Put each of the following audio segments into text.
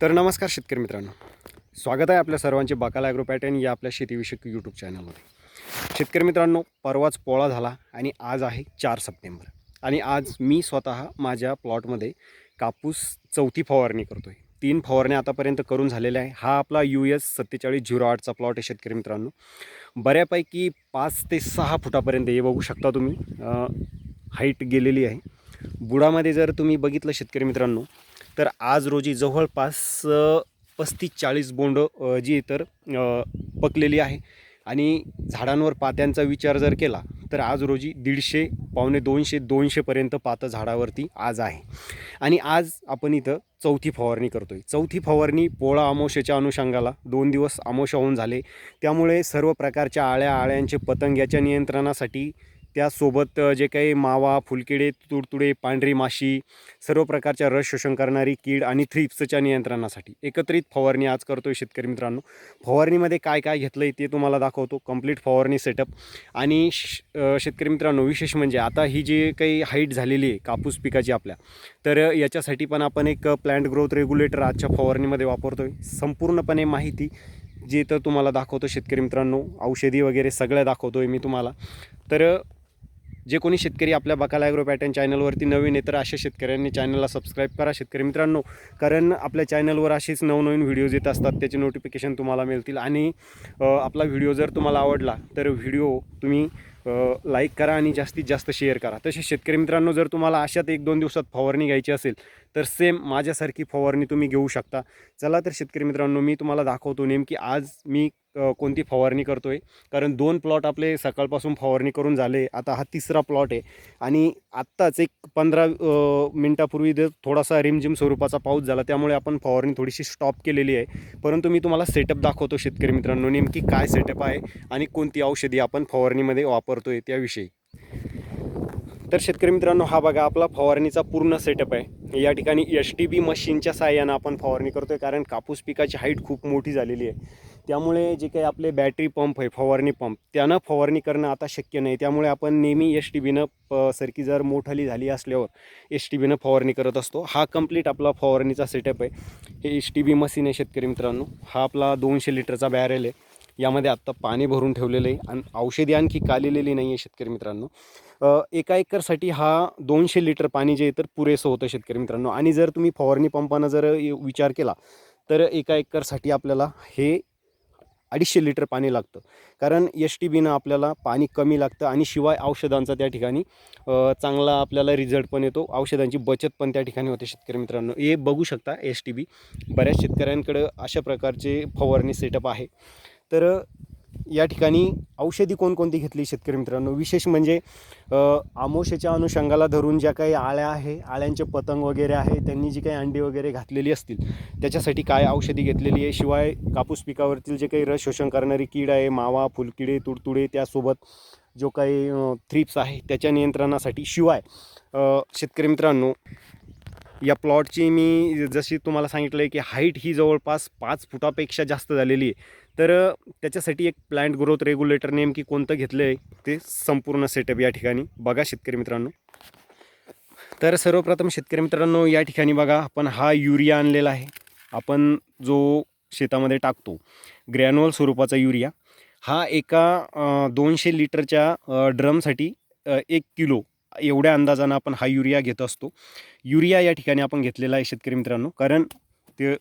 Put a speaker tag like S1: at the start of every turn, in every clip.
S1: तर नमस्कार शेतकरी मित्रांनो. स्वागत आहे आपल्या सर्वांचे बाकाला ॲग्रो पॅटर्न या आपल्या शेतीविषयक यूट्यूब चॅनलमध्ये शेतकरी मित्रांनो परवाच पोळा झाला आणि आज आहे चार सप्टेंबर. आणि आज मी स्वतः माझ्या प्लॉटमध्ये कापूस चौथी फवारणी करतो आहे तीन फवारण्या आतापर्यंत करून झालेल्या आहे. हा आपला यू एस सत्तेचाळीस झिरो आठचा प्लॉट आहे शेतकरी मित्रांनो. बऱ्यापैकी पाच ते सहा फुटापर्यंत हे बघू शकता तुम्ही. हाईट गेलेली आहे. बुडामध्ये जर तुम्ही बघितलं शेतकरी मित्रांनो तर आज रोजी जवळपास पस्तीस चाळीस बोंड जी तर पकलेली आहे. आणि झाडांवर पात्यांचा विचार जर केला तर आज रोजी दीडशे पावणे दोनशे दोनशेपर्यंत पातं झाडावरती आज आहे. आणि आज आपण इथं चौथी फवारणी करतो आहे चौथी फवारणी पोळा अमावस्येच्या अनुषंगाला दोन दिवस आमोशा होऊन झाले. त्यामुळे सर्व प्रकारच्या आळ्या आळ्यांचे पतंग याच्या नियंत्रणासाठी त्यासोबत जे काही मावा फुलकिडे तुडतुडे पांढरी माशी सर्व प्रकारच्या रस शोषण करणारी कीड आणि थ्रिप्सच्या नियंत्रणासाठी एकत्रित फवारणी आज करतोय शेतकरी मित्रांनो. फवारणीमध्ये काय काय घेतलं आहे ते तुम्हाला दाखवतो. कंप्लीट फवारणी सेटअप. आणि श शेतकरी मित्रांनो विशेष म्हणजे आता ही जी काही हाईट झालेली आहे कापूस पिकाची आपल्या तर याच्यासाठी पण आपण एक प्लांट ग्रोथ रेग्युलेटर आजच्या फवारणीमध्ये वापरतो आहे संपूर्णपणे माहिती जे तर तुम्हाला दाखवतो शेतकरी मित्रांनो. औषधी वगैरे सगळ्या दाखवतो आहे मी तुम्हाला. तर जे कोणी शेतकरी आपल्या बकाला ॲग्रो पॅटर्न चॅनलवरती नवीन आहे तर अशा शेतकऱ्यांनी चॅनलला सबस्क्राईब करा. शेतकरी मित्रांनो कारण आपल्या चॅनलवर असेच नवनवीन व्हिडिओज येत असतात त्याचे नोटिफिकेशन तुम्हाला मिळतील. आणि आपला व्हिडिओ जर तुम्हाला आवडला तर व्हिडिओ तुम्ही लाईक करा आणि जास्तीत जास्त शेअर करा. तसेच शेतकरी मित्रांनो जर तुम्हाला अशात एक दोन दिवसात फवारणी घ्यायची असेल तर सेम माझ्यासारखी फवारणी तुम्ही घेऊ शकता. चला तर शेतकरी मित्रांनो मी तुम्हाला दाखवतो नेमकी आज मी कोणती फवारणी करतो आहे कारण दोन प्लॉट आपले सकाळपासून फवारणी करून झाले. आता हा तिसरा प्लॉट आहे. आणि आत्ताच एक पंधरा मिनटापूर्वी जर थोडासा रिमझिम स्वरूपाचा पाऊस झाला त्यामुळे आपण फवारणी थोडीशी स्टॉप केलेली आहे. परंतु मी तुम्हाला सेटअप दाखवतो शेतकरी मित्रांनो नेमकी काय सेटअप आहे आणि कोणती औषधी आपण फवारणीमध्ये वापरतो आहे त्याविषयी. तर शेतकरी मित्रांनो हा बघा आपला फवारणीचा पूर्ण सेटअप आहे. या ठिकाणी एच टी बी मशीनच्या साहाय्यानं आपण फवारणी करतो आहे कारण कापूस पिकाची हाईट खूप मोठी झालेली आहे. त्यामुळे जे काही आपले बॅटरी पंप आहे फवारणी पंप त्यानं फवारणी करणं आता शक्य नाही. त्यामुळे आपण नेहमी एस टी बीनं प सरकी जर मोठाली झाली असल्यावर एस टी बीनं फवारणी करत असतो. हा कंप्लीट आपला फवारणीचा सेटअप आहे. हे एस टी बी मशीन आहे शेतकरी मित्रांनो. हा आपला दोनशे लिटरचा बॅरेल आहे. यामध्ये आत्ता पाणी भरून ठेवलेलं आहे आणि औषधी आणखी कालेलेली नाही आहे शेतकरी मित्रांनो. एका एकरसाठी हा दोनशे लिटर पाणी जे आहे तर पुरेसं होतं शेतकरी मित्रांनो. आणि जर तुम्ही फवारणी पंपानं जर विचार केला तर एका एकरसाठी आपल्याला हे अडीचशे लिटर पाणी लागतं. कारण एस टी बीनं आपल्याला पाणी कमी लागतं आणि शिवाय औषधांचा त्या ठिकाणी चांगला आपल्याला रिझल्ट पण येतो. औषधांची बचत पण त्या ठिकाणी होते शेतकरी मित्रांनो. हे बघू शकता एस टी बी बऱ्याच शेतकऱ्यांकडं अशा प्रकारचे फवारणी सेटअप आहे. तर या ठिकाणी औषधी कोणकोणती घेतली शेतकरी मित्रांनो? विशेष म्हणजे आमोशेच्या अनुषंगाला धरून ज्या काही आळ्या आहे आळ्यांचे पतंग वगैरे आहे त्यांनी जी काही अंडी वगैरे घातलेली असतील त्याच्यासाठी काय औषधी घेतलेली आहे? शिवाय कापूस पिकावरतील जे काही रस शोषण करणारी कीड आहे मावा फुलकिडे तुडतुडे त्यासोबत जो काही थ्रिप्स आहे त्याच्या नियंत्रणासाठी शिवाय शेतकरी मित्रांनो या प्लॉटची मी जशी तुम्हाला सांगितलं आहे की हाईट ही जवळपास पाच फुटापेक्षा जास्त झालेली आहे. तर त्याच्यासाठी एक प्लांट ग्रोथ रेग्युलेटर नेमकी कोणतं घेतलं आहे ते संपूर्ण सेटअप या ठिकाणी बघा शेतकरी मित्रांनो. तर सर्वप्रथम शेतकरी मित्रांनो या ठिकाणी बघा आपण हा युरिया आणलेला आहे. आपण जो शेतामध्ये टाकतो ग्रॅन्युअल स्वरूपाचा युरिया हा एका दोनशे लिटरच्या ड्रमसाठी एक किलो एवढ्या अंदाजानं आपण हा युरिया घेत असतो. युरिया या ठिकाणी आपण घेतलेला आहे शेतकरी मित्रांनो कारण ते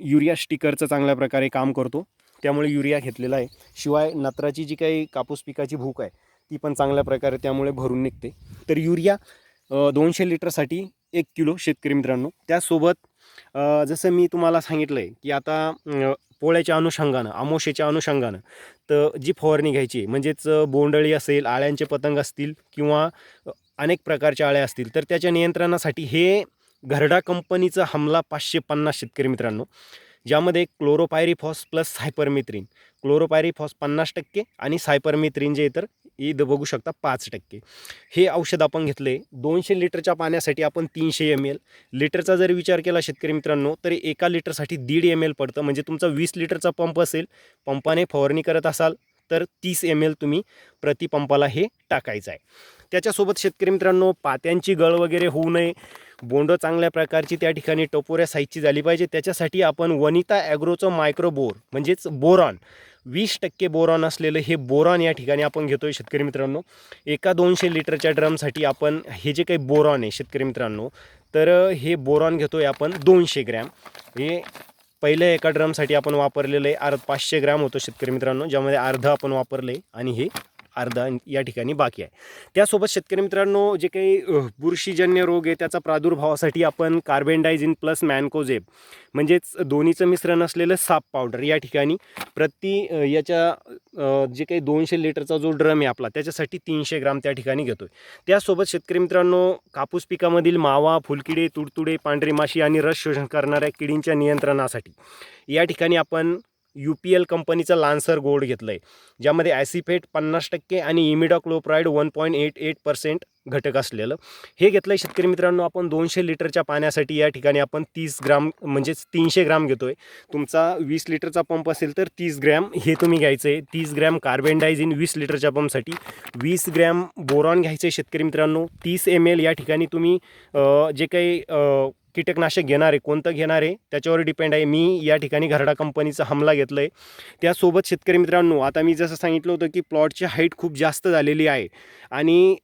S1: युरिया स्टिकरचं चांगल्या प्रकारे काम करतो. त्यामुळे युरिया घेतलेला आहे. शिवाय नत्राची जी काही कापूस पिकाची भूक आहे ती पण चांगल्या प्रकारे त्यामुळे भरून निघते. तर युरिया दोनशे लिटरसाठी एक किलो शेतकरी मित्रांनो. त्यासोबत जसं मी तुम्हाला सांगितलं आहे की आता पोळ्याच्या अनुषंगानं आमोशेच्या अनुषंगानं तर जी फवारणी घ्यायची आहे, म्हणजेच बोंडळी बोंडअळी असेल आळ्यांचे पतंग असतील किंवा अनेक प्रकारच्या आळ्या असतील तर त्याच्या नियंत्रणासाठी हे घरडा कंपनीचं हमला पाचशे पन्नास शेतकरी मित्रांनो ज्यामध्ये क्लोरोपायरिफॉस प्लस सायपरमेत्रिन क्लोरोपायरी फॉस पन्नास टक्के आणि सायपरमिथ्रिन जे तर इथं बघू शकता पाच टक्के. हे औषध आपण घेतले दोनशे लिटरच्या पाण्यासाठी आपण तीनशे एम एल लिटरचा जर विचार केला शेतकरी मित्रांनो तर एका लिटरसाठी दीड एम एल पडतं. म्हणजे तुमचा वीस लिटरचा पंप असेल पंपाने फवारणी करत असाल तर तीस एम एल तुम्ही प्रतिपंपाला हे टाकायचं आहे. त्याच्यासोबत शेतकरी मित्रांनो पात्यांची गळ वगैरे होऊ नये. बोंड चांगल्या प्रकारची त्या ठिकाणी टपोऱ्या साईजची झाली पाहिजे. त्याच्यासाठी आपण वनिता ॲग्रोचं मायक्रो बोर म्हणजेच बोरॉन वीस टक्के बोरॉन असलेलं हे बोरॉन या ठिकाणी आपण घेतोय शेतकरी मित्रांनो. एका दोनशे लिटरच्या ड्रमसाठी आपण हे जे काही बोरॉन आहे शेतकरी मित्रांनो तर हे बोरॉन घेतोय आपण दोनशे ग्रॅम. हे पहिल्या एका ड्रमसाठी आपण वापरलेलं आहे अर्ध पाचशे ग्रॅम होतं शेतकरी मित्रांनो ज्यामध्ये अर्ध आपण वापरलं आहे आणि हे अर्धा या ठिकाणी बाकी आहे. त्यासोबत शेतकरी मित्रांनो जे काही बुरशीजन्य रोग आहे त्याचा प्रादुर्भावासाठी आपण कार्बेंडायझिन प्लस मॅनकोजेब म्हणजेच दोन्हीचं मिश्रण असलेलं साप पावडर या ठिकाणी प्रति याच्या जे काही दोनशे लिटरचा जो ड्रम आहे आपला त्याच्यासाठी तीनशे ग्राम त्या ठिकाणी घेतोय. त्यासोबत शेतकरी मित्रांनो कापूस पिकामधील मावा फुलकिडे तुडतुडे पांढरी माशी आणि रस शोषण करणाऱ्या किडींच्या नियंत्रणासाठी या ठिकाणी आपण यू पी एल कंपनीचं लान्सर गोल्ड घेतलं आहे ज्यामध्ये ॲसिफेट पन्नास टक्के आणि imidacloprid one point eight eight percent घटक असलेलं. हे घेतलं आहे शेतकरी मित्रांनो आपण दोनशे लिटरच्या पाण्यासाठी या ठिकाणी आपण तीस ग्राम म्हणजेच तीनशे ग्राम घेतो आहे तुमचा वीस लिटरचा पंप असेल तर तीस ग्रॅम हे तुम्ही घ्यायचं आहे तीस ग्रॅम कार्बेंडायझिन वीस लिटरच्या पंपसाठी वीस ग्रॅम बोरॉन घ्यायचं आहे शेतकरी मित्रांनो. तीस एम एल या ठिकाणी तुम्ही जे काही कीटकनाशक घेणार आहे कोणतं घेणार आहे त्याच्यावर डिपेंड आहे. मी या ठिकाणी घरडा कंपनीचा हमला घेतला आहे त्यासोबत शेतकरी मित्रांनो आता मी जसं सांगितलं होतं की प्लॉटची हाईट खूप जास्त झालेली आहे. आणि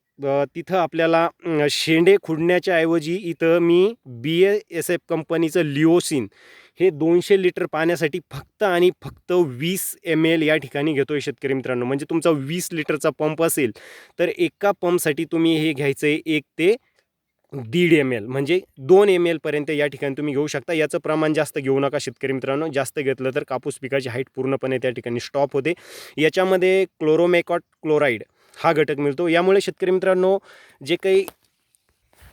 S1: तिथं आपल्याला शेंडे खुडण्याच्या ऐवजी इथं मी बी ए एस एफ कंपनीचं लिओसिन हे दोनशे लिटर पाण्यासाठी फक्त आणि फक्त वीस एम एल या ठिकाणी घेतो आहे शेतकरी मित्रांनो. म्हणजे तुमचा वीस लिटरचा पंप असेल तर एका पंपसाठी तुम्ही हे घ्यायचं आहे एक ते दीड एम एल म्हणजे दोन एम एलपर्यंत या ठिकाणी तुम्ही घेऊ शकता. याचं प्रमाण जास्त घेऊ नका शेतकरी मित्रांनो. जास्त घेतलं तर कापूस पिकाची हाईट पूर्णपणे त्या ठिकाणी स्टॉप होते. याच्यामध्ये क्लोरोमेकॉट क्लोराईड हा घटक मिळतो. यामुळे शेतकरी मित्रांनो जे काही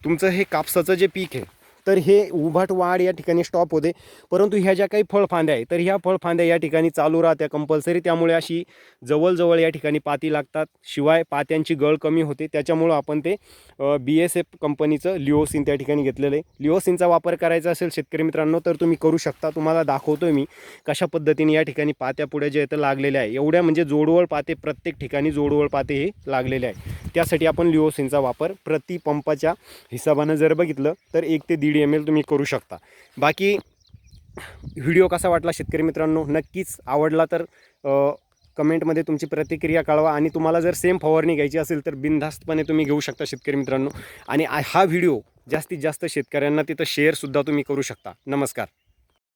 S1: तुमचं हे कापसाचं जे पीक आहे तर हे उभाट वाढ या ठिकाणी स्टॉप होते. परंतु ह्या ज्या काही फळफांद्या आहे तर ह्या फळफांद्या या ठिकाणी चालू राहत्या कंपल्सरी त्यामुळे अशी जवळजवळ या ठिकाणी पाती लागतात. शिवाय पात्यांची गळ कमी होते. त्याच्यामुळं आपण ते बी एस एफ कंपनीचं लिओसिन त्या ठिकाणी घेतलेलं आहे. लिओसिनचा वापर करायचा असेल शेतकरी मित्रांनो तर तुम्ही करू शकता. तुम्हाला दाखवतोय मी कशा पद्धतीने या ठिकाणी पात्या पुढे जे आहेत लागलेल्या आहे. एवढ्या म्हणजे जोडवळ पाते प्रत्येक ठिकाणी जोडवळ पाते हे लागलेले आहे. त्यासाठी आपण लिओसिनचा वापर प्रति पंपाच्या हिशोबानं जर बघितलं तर एक ते दीड एम एल तुम्ही करू शकता. बाकी व्हिडिओ कसा वाटला शेतकरी मित्रांनो? नक्कीच आवडला तर कमेंटमध्ये तुमची प्रतिक्रिया कळवा आणि तुम्हाला जर सेम फवारणी घ्यायची असेल तर बिनधास्तपणे तुम्ही घेऊ शकता शेतकरी मित्रांनो. आणि हा व्हिडिओ जास्तीत जास्त शेतकऱ्यांना तिथं शेअरसुद्धा तुम्ही करू शकता. नमस्कार.